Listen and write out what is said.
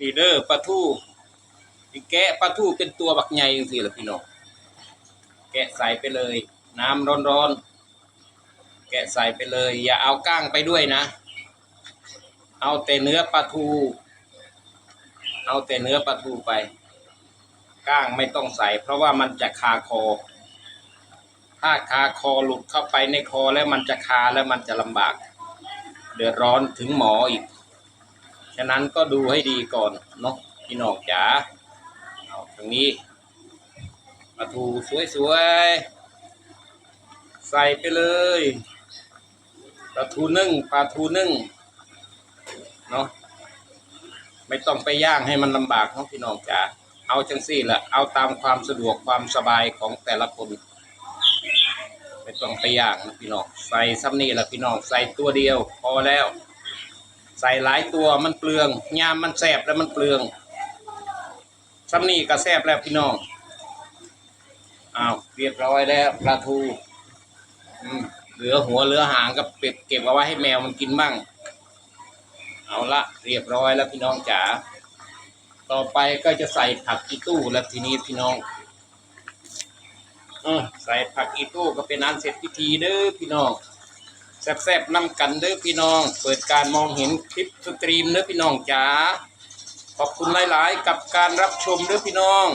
นี่เด้อปลาทูที่แกะปลาทูเป็นตัวบักใหญ่จังซี่ล่ะพี่น้องแกะใส่ไปเลย น้ำร้อนๆแกะใส่ไปเลย อย่าเอาก้างไปด้วยนะ เอาแต่เนื้อปลาทู เอาแต่เนื้อปลาทูไป ก้างไม่ต้องใส่ เพราะว่ามันจะคาคอ ถ้าคาคอหลุดเข้าไปในคอแล้วมันจะคาแล้วมันจะลำบาก เดือดร้อนถึงหมออีก ฉะนั้นก็ดูให้ดีก่อนเนาะพี่น้องจ๋าเอาตรงนี้ปลาทูสวยๆ ใส่ไปเลยปลาทูนึ่งปลาทูนึ่งเนาะไม่ต้องไปย่างให้มันลำบากเนาะพี่น้องจ๋าเอาจังสี่แหละเอาตามความสะดวกความสบายของแต่ละคนไม่ต้องไปย่างนะพี่น้องใส่ซ้ำนี่แหละพี่น้องใส่ตัวเดียวพอแล้ว ใส่หลายตัวมันเปลืองยามมันแสบแล้วมันเปลืองซ้ำนี่ก็แสบแล้วพี่น้องอ้าวเรียบร้อยแล้วปลาทูเหลือหัวเหลือหางก็เก็บเก็บเอาไว้ให้แมวมันกินบ้าง เอาละเรียบร้อยแล้วพี่น้องจ๋าต่อไปก็จะใส่ผักอีตู้แล้วทีนี้พี่น้องอใส่ผักอีตู้ก็เป็นอันเสร็จพิธีเด้อพี่น้อง แซ่บๆนำกันเด้อพี่น้อง เปิดการมองเห็นคลิปสตรีมเด้อพี่น้องจ๋าขอบคุณหลายๆ กับการรับชมเด้อพี่น้อง